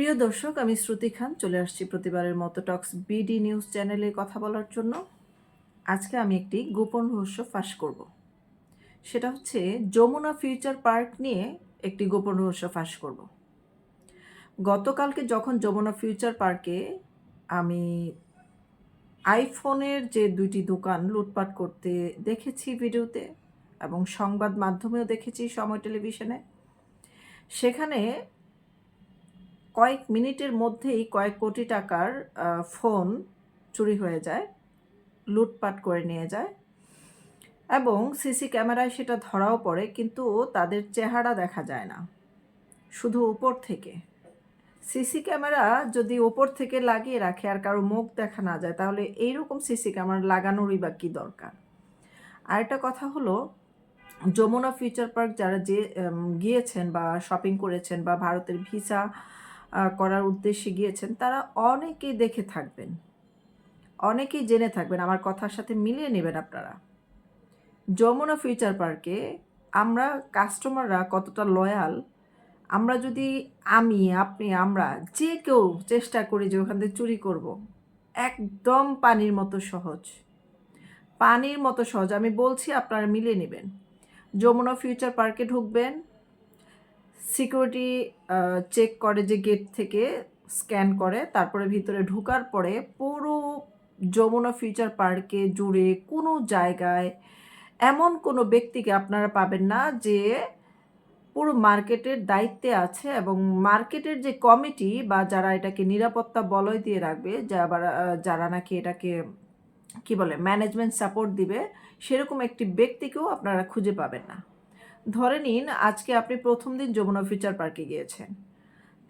প্রিয় দর্শক, আমি শ্রুতি খান। চলে আসছি প্রতিবারের মতো টক্স বিডি নিউজ চ্যানেলে কথা বলার জন্য। আজকে আমি একটি গোপন রহস্য ফাঁস করব। সেটা হচ্ছে যমুনা ফিউচার পার্ক নিয়ে একটি গোপন রহস্য ফাঁস করব। গতকালকে যখন যমুনা ফিউচার পার্কে আমি আইফোনের যে দুইটি দোকান লুটপাট করতে দেখেছি ভিডিওতে এবং সংবাদ মাধ্যমেও দেখেছি সময় টেলিভিশনে, সেখানে কয়েক মিনিটের মধ্যেই কয়েক কোটি টাকার ফোন চুরি হয়ে যায়, লুটপাট করে নিয়ে যায় এবং সিসি ক্যামেরায় সেটা ধরাও পড়ে, কিন্তু তাদের চেহারা দেখা যায় না, শুধু উপর থেকে। সিসি ক্যামেরা যদি ওপর থেকে লাগিয়ে রাখে আর কারও মুখ দেখা না যায়, তাহলে এইরকম সিসি ক্যামেরা লাগানোরই বা কী দরকার? আরেকটা কথা হলো, যমুনা ফিউচার পার্ক যারা যে গিয়েছেন বা শপিং করেছেন বা ভারতের ভিসা করার উদ্দেশ্যে গিয়েছেন, তারা অনেকেই দেখে থাকবেন। অনেকেই জেনে থাকবেন, আমার কথার সাথে মিলিয়ে নেবেন আপনারা। যমুনা ফিউচার পার্কে আমরা কাস্টমাররা কতটা লয়াল, আমরা যদি আমি, আপনি, আমরা যে কেউ চেষ্টা করি যে ওখান থেকে চুরি করব, একদম পানির মতো সহজ। পানির মতো সহজ, আমি বলছি আপনারা মিলিয়ে নেবেন। যমুনা ফিউচার পার্কে ঢুকবেন সিকিউরিটি চেক করে যে গেট থেকে স্ক্যান করে, তারপরে ভিতরে ঢোকার পরে পুরো যমুনা ফিউচার পার্কে জুড়ে কোনো জায়গায় এমন কোনো ব্যক্তিকে আপনারা পাবেন না যে পুরো মার্কেটের দায়িত্বে আছে এবং মার্কেটের যে কমিটি বা যারা এটাকে নিরাপত্তা বলয় দিয়ে রাখবে যারা যারা নাকি এটাকে কি বলে ম্যানেজমেন্ট সাপোর্ট দিবে, সেরকম একটি ব্যক্তিকেও আপনারা খুঁজে পাবেন না। ধরে নিন আজকে আপনি প্রথম দিন যমুনা ফিউচার পার্কে গিয়েছেন।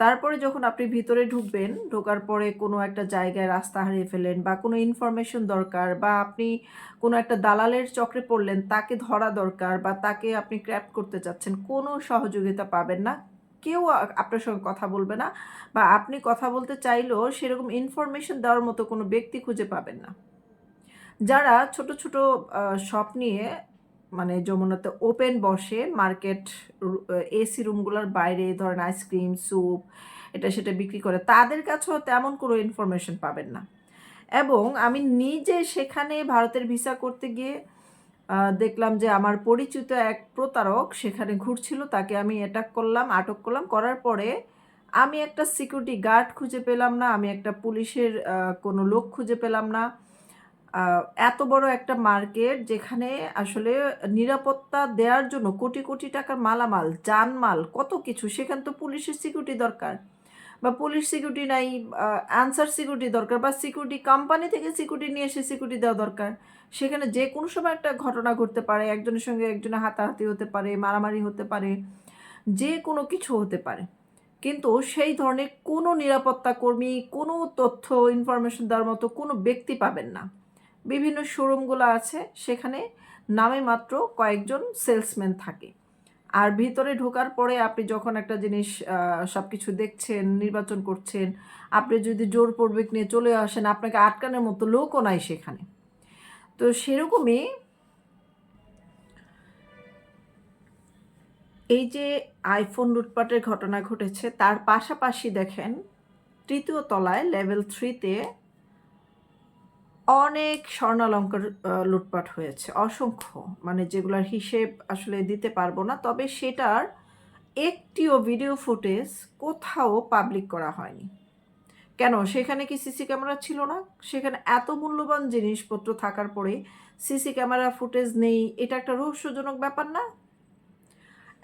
তারপরে যখন আপনি ভিতরে ঢুকবেন, ঢোকার পরে কোনো একটা জায়গায় রাস্তা হারিয়ে ফেলেন বা কোনো ইনফরমেশন দরকার বা আপনি কোনো একটা দালালের চক্রে পড়লেন, তাকে ধরা দরকার বা তাকে আপনি ক্র্যাপ করতে চাচ্ছেন, কোনো সহযোগিতা পাবেন না। কেউ আপনার সঙ্গে কথা বলবে না বা আপনি কথা বলতে চাইলেও সেরকম ইনফরমেশন দেওয়ার মতো কোনো ব্যক্তি খুঁজে পাবেন না। যারা ছোট ছোট শপ নিয়ে মানে যমুনাতে ওপেন বসে মার্কেট এসি রুমগুলোর বাইরে ধরেন আইসক্রিম স্যুপ এটা সেটা বিক্রি করে, তাদের কাছেও তেমন কোনো ইনফরমেশন পাবেন না। এবং আমি নিজে সেখানে ভারতের ভিসা করতে গিয়ে দেখলাম যে আমার পরিচিত এক প্রতারক সেখানে ঘুরছিল, তাকে আমি অ্যাটাক করলাম, আটক করলাম, করার পরে আমি একটা সিকিউরিটি গার্ড খুঁজে পেলাম না, আমি একটা পুলিশের কোনো লোক খুঁজে পেলাম না। এত বড় একটা মার্কেট যেখানে আসলে নিরাপত্তা দেওয়ার জন্য কোটি কোটি টাকার মালামাল, জানমাল, কত কিছু, সেখানে তো পুলিশের সিকিউরিটি দরকার। বা পুলিশ সিকিউরিটি নাই অ্যান্সার সিকিউরিটি দরকার বা সিকিউরিটি কোম্পানি থেকে সিকিউরিটি নিয়ে এসে সিকিউরিটি দেওয়া দরকার। সেখানে যে কোনো সময় একটা ঘটনা ঘটতে পারে, একজনের সঙ্গে একজনের হাতাহাতি হতে পারে, মারামারি হতে পারে, যে কোনো কিছু হতে পারে। কিন্তু সেই ধরনের কোনো নিরাপত্তা কর্মী, কোনো তথ্য ইনফরমেশন দেওয়ার মতো কোনো ব্যক্তি পাবেন না। বিভিন্ন শোরুমগুলো আছে, সেখানে নামে মাত্র কয়েকজন সেলসম্যান থাকে। আর ভিতরে ঢোকার পরে আপনি যখন একটা জিনিস সব কিছু দেখছেন, নির্বাচন করছেন, আপনি যদি জোর পূর্বক নিয়ে চলে আসেন, আপনাকে আটকানোর মতো লোকও নাই সেখানে। তো সেরকমই এই যে আইফোন লুটপাটের ঘটনা ঘটেছে, তার পাশাপাশি দেখেন তৃতীয় তলায় লেভেল থ্রিতে অনেক স্বর্ণালঙ্কার লুটপাট হয়েছে। অসংখ্য। মানে যেগুলোর হিসেব আসলে দিতে পারব না। তবে সেটার একটিও ভিডিও ফুটেজ কোথাও পাবলিক করা হয়নি। কেন? সেখানে কি সিসি ক্যামেরা ছিল না? সেখানে এত মূল্যবান জিনিসপত্র থাকার পরে সিসি ক্যামেরা ফুটেজ নেই, এটা একটা রহস্যজনক ব্যাপার না?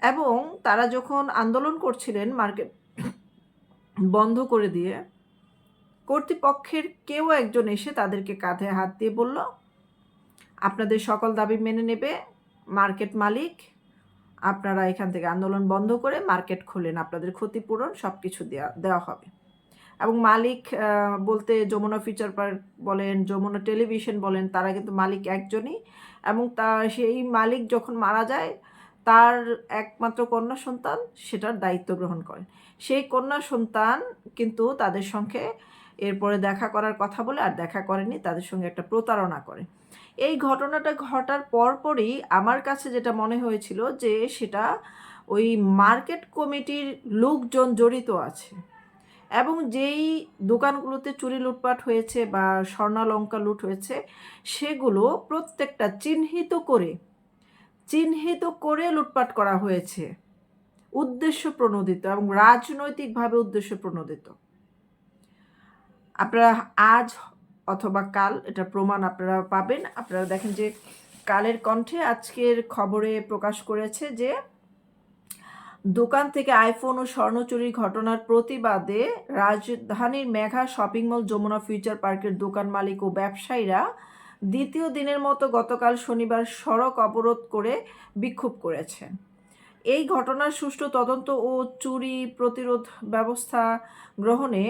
এবং তারা যখন আন্দোলন করছিলেন মার্কেট বন্ধ করে দিয়ে কর্তৃপক্ষের কেউ একজন এসে তাদেরকে কাঁধে হাত দিয়ে বলল, আপনাদের সকল দাবি মেনে নেবে মার্কেট মালিক। আপনারা এখান থেকে আন্দোলন বন্ধ করে মার্কেট খোলেন। আপনাদের ক্ষতিপূরণ সব কিছু দেওয়া দেওয়া হবে। এবং মালিক বলতে যমুনা ফিচার পার্ক বলেন, যমুনা টেলিভিশন বলেন, তারা কিন্তু মালিক একজনই। এবং তা, সেই মালিক যখন মারা যায়, তার একমাত্র কন্যা সন্তান সেটার দায়িত্ব গ্রহণ করেন। সেই কন্যা সন্তান কিন্তু তাদের সঙ্গে এরপরে দেখা করার কথা বলে আর দেখা করেনি, তাদের সঙ্গে একটা প্রতারণা করে। এই ঘটনাটা ঘটার পরপরই আমার কাছে যেটা মনে হয়েছিল যে সেটা ওই মার্কেট কমিটির লোকজন জড়িত আছে এবং যেই দোকানগুলোতে চুরি লুটপাট হয়েছে বা স্বর্ণালঙ্কা লুট হয়েছে, সেগুলো প্রত্যেকটা চিহ্নিত করে চিহ্নিত করে লুটপাট করা হয়েছে। উদ্দেশ্য প্রণোদিত এবং রাজনৈতিকভাবে উদ্দেশ্য প্রণোদিত। আপনারা আজ অথবা কাল এটা প্রমাণ আপনারা পাবেন। আপনারা দেখেন যে কালের কণ্ঠে আজকের খবরে প্রকাশ করেছে যে দোকান থেকে আইফোন ও স্বর্ণ চুরির ঘটনার প্রতিবাদে রাজধানীর Megha shopping mall, Jamuna future পার্কের দোকান মালিক ও ব্যবসায়ীরা দ্বিতীয় দিনের মতো গতকাল শনিবার সড়ক অবরোধ করে বিক্ষোভ করেছেন এই ঘটনার সুষ্ঠু তদন্ত ও চুরি প্রতিরোধ ব্যবস্থা গ্রহণে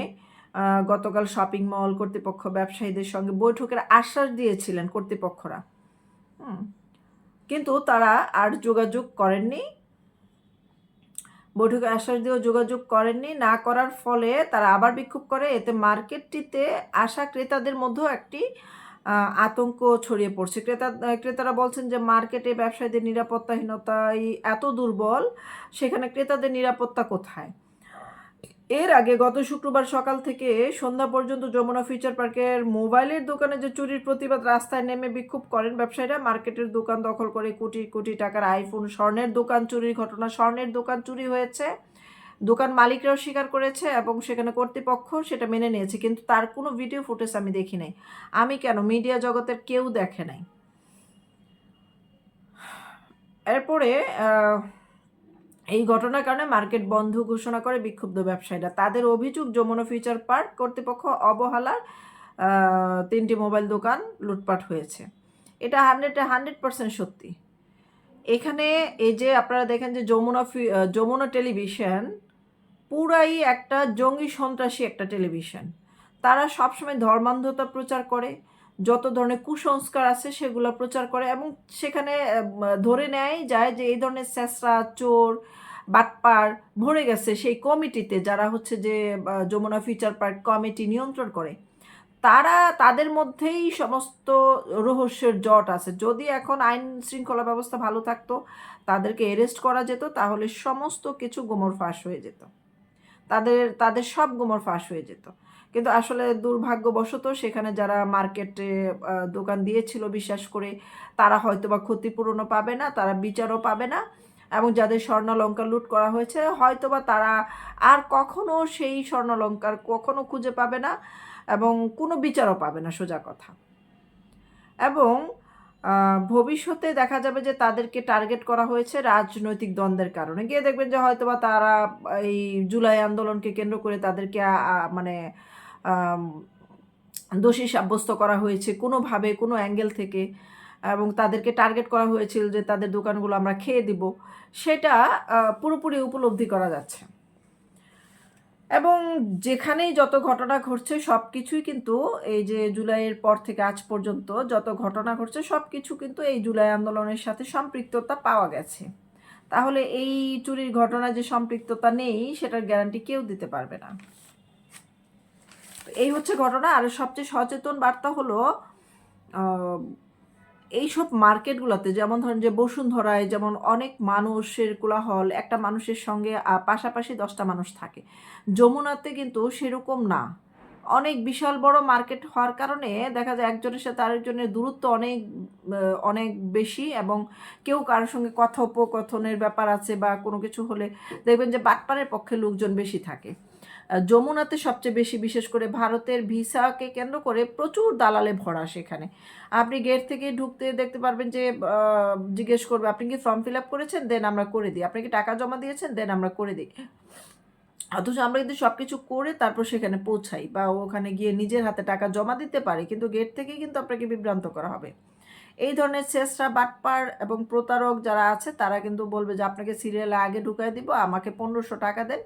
গতকাল শপিং মল কর্তৃপক্ষ ব্যবসায়ীদের সঙ্গে বৈঠকের আশ্বাস দিয়েছিলেন কর্তৃপক্ষরা। কিন্তু তারা আর যোগাযোগ করেননি। বৈঠকে আশ্বাস দিয়েও যোগাযোগ করেননি। না করার ফলে তারা আবার বিক্ষোভ করে। এতে মার্কেটটিতে আসা ক্রেতাদের মধ্যেও একটি আতঙ্ক ছড়িয়ে পড়ছে। ক্রেতা, ক্রেতারা বলছেন যে মার্কেটে ব্যবসায়ীদের নিরাপত্তাহীনতাই এত দুর্বল, সেখানে ক্রেতাদের নিরাপত্তা কোথায়? এর আগে গত শুক্রবার সকাল থেকে সন্ধ্যা পর্যন্ত যমুনা ফিচার পার্কের মোবাইলের দোকানে যে চুরির প্রতিবাদ রাস্তায় নেমে বিক্ষোভ করেন ব্যবসায়ীরা, মার্কেটের দোকান দখল করে কোটি কোটি টাকার আইফোন, স্বর্ণের দোকান চুরির ঘটনা, স্বর্ণের দোকান চুরি হয়েছে, দোকান মালিকরাও স্বীকার করেছে এবং সেখানে কর্তৃপক্ষ সেটা মেনে নিয়েছে, কিন্তু তার কোনো ভিডিও ফুটেজ আমি দেখি নাই। আমি কেন? মিডিয়া জগতের কেউ দেখে নাই। এরপরে এই ঘটনার কারণে মার্কেট বন্ধ ঘোষণা করে বিক্ষুব্ধ ব্যবসায়ীরা। তাদের অভিযোগ, যমুনা ফিউচার পার্ক কর্তৃপক্ষ অবহেলার তিনটি মোবাইল দোকান লুটপাট হয়েছে। এটা হান্ড্রেড হান্ড্রেড পার্সেন্ট সত্যি। এখানে এই যে আপনারা দেখেন যে যমুনা যমুনা টেলিভিশন পুরাই একটা জঙ্গি সন্ত্রাসী একটা টেলিভিশন। তারা সবসময় ধর্মান্ধতা প্রচার করে যত ধরনের কুসংস্কার আছে সেগুলো প্রচার করে এবং সেখানে ধরে নেয় যায় যে এই ধরনের স্যাঁচরা চোর, বাটপার ভরে গেছে সেই কমিটিতে যারা হচ্ছে যে যমুনা ফিউচার পার্ক কমিটি নিয়ন্ত্রণ করে। তারা তাদের মধ্যেই সমস্ত রহস্যের জট আছে। যদি এখন আইন শৃঙ্খলা ব্যবস্থা ভালো থাকতো, তাদেরকে অ্যারেস্ট করা যেত, তাহলে সমস্ত কিছু গোমর ফাঁস হয়ে যেত। তাদের তাদের সব গোমর ফাঁস হয়ে যেত। কিন্তু আসলে দুর্ভাগ্যবশত সেখানে যারা মার্কেটে দোকান দিয়েছিল বিশ্বাস করে, তারা হয়তো বা ক্ষতিপূরণও পাবে না, তারা বিচারও পাবে না এবং যাদের স্বর্ণালঙ্কার লুট করা হয়েছে, হয়তোবা তারা আর কখনো সেই স্বর্ণালঙ্কার কখনো খুঁজে পাবে না এবং কোনো বিচারও পাবে না, সোজা কথা। এবং ভবিষ্যতে দেখা যাবে যে তাদেরকে টার্গেট করা হয়েছে রাজনৈতিক দ্বন্দ্বের কারণে। গিয়ে দেখবেন যে হয়তোবা তারা এই জুলাই আন্দোলনকে কেন্দ্র করে তাদেরকে মানে দোষী সাব্যস্ত করা হয়েছে কোনোভাবে, কোনো অ্যাঙ্গেল থেকে এবং তাদেরকে টার্গেট করা হয়েছিল যে তাদের দোকানগুলো আমরা খেয়ে দিব, সেটা পুরোপুরি উপলব্ধি করা যাচ্ছে। এবং যেখানেই যত ঘটনা ঘটছে সব কিছুই কিন্তু এই যে জুলাইয়ের পর থেকে আজ পর্যন্ত যত ঘটনা ঘটছে সব কিছু কিন্তু এই জুলাই আন্দোলনের সাথে সম্পৃক্ততা পাওয়া গেছে। তাহলে এই চুরির ঘটনা যে সম্পৃক্ততা নেই, সেটার গ্যারান্টি কেউ দিতে পারবে না। এই হচ্ছে ঘটনা। আর সবচেয়ে সচেতন বার্তা হলো এইসব মার্কেটগুলোতে যেমন ধরেন যে বসুন্ধরায় যেমন অনেক মানুষের কোলাহল, একটা মানুষের সঙ্গে পাশাপাশি দশটা মানুষ থাকে। যমুনাতে কিন্তু সেরকম না। অনেক বিশাল বড় মার্কেট হওয়ার কারণে দেখা যায় একজনের সাথে আরেকজনের দূরত্ব অনেক অনেক বেশি এবং কেউ কারোর সঙ্গে কথোপকথনের ব্যাপার আছে বা কোনো কিছু হলে দেখবেন যে বাটপাড়ের পক্ষে লোকজন বেশি থাকে। যমুনাতে সবচেয়ে বেশি, বিশেষ করে ভারতের ভিসাকে কেন্দ্র করে প্রচুর দালালে ভরা সেখানে। আপনি গেট থেকে ঢুকতে দেখতে পারবেন যে জিজ্ঞেস করবে, আপনি কি ফর্ম ফিল আপ করেছেন? দেন আমরা করে দিই। আপনি কি টাকা জমা দিয়েছেন? দেন আমরা করে দিই। অথচ আমরা কিন্তু সব কিছু করে তারপর সেখানে পৌঁছাই বা ওখানে গিয়ে নিজের হাতে টাকা জমা দিতে পারি, কিন্তু গেট থেকে কিন্তু আপনাকে বিভ্রান্ত করা হবে। এই ধরনের চেষ্টা বাটপার এবং প্রতারক যারা আছে, তারা কিন্তু বলবে যে, আপনাকে সিরিয়ালে আগে ঢুকাই দিব, আমাকে পনেরোশো টাকা দেন।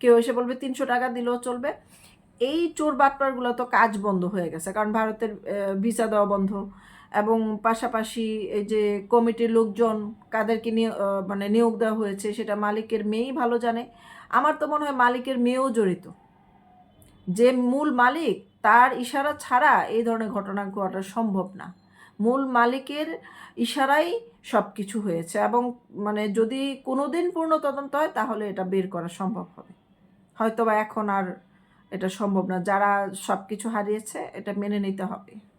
কেউ এসে বলবে তিনশো টাকা দিলেও চলবে। এই চোর বাটপারগুলো তো কাজ বন্ধ হয়ে গেছে, কারণ ভারতের ভিসা দেওয়া বন্ধ। এবং পাশাপাশি এই যে কমিটির লোকজন কাদেরকে নিয়ে মানে নিয়োগ দেওয়া হয়েছে, সেটা মালিকের মেয়েই ভালো জানে। আমার তো মনে হয় মালিকের মেয়েও জড়িত। যে মূল মালিক, তার ইশারা ছাড়া এই ধরনের ঘটনা ঘটা সম্ভব না। মূল মালিকের ইশারাই সব কিছু হয়েছে এবং মানে যদি কোনোদিন পূর্ণ তদন্ত হয়, তাহলে এটা বের করা সম্ভব হবে। হয়তো বা এখন আর এটা সম্ভব না। যারা সব কিছু হারিয়েছে, এটা মেনে নিতে হবে।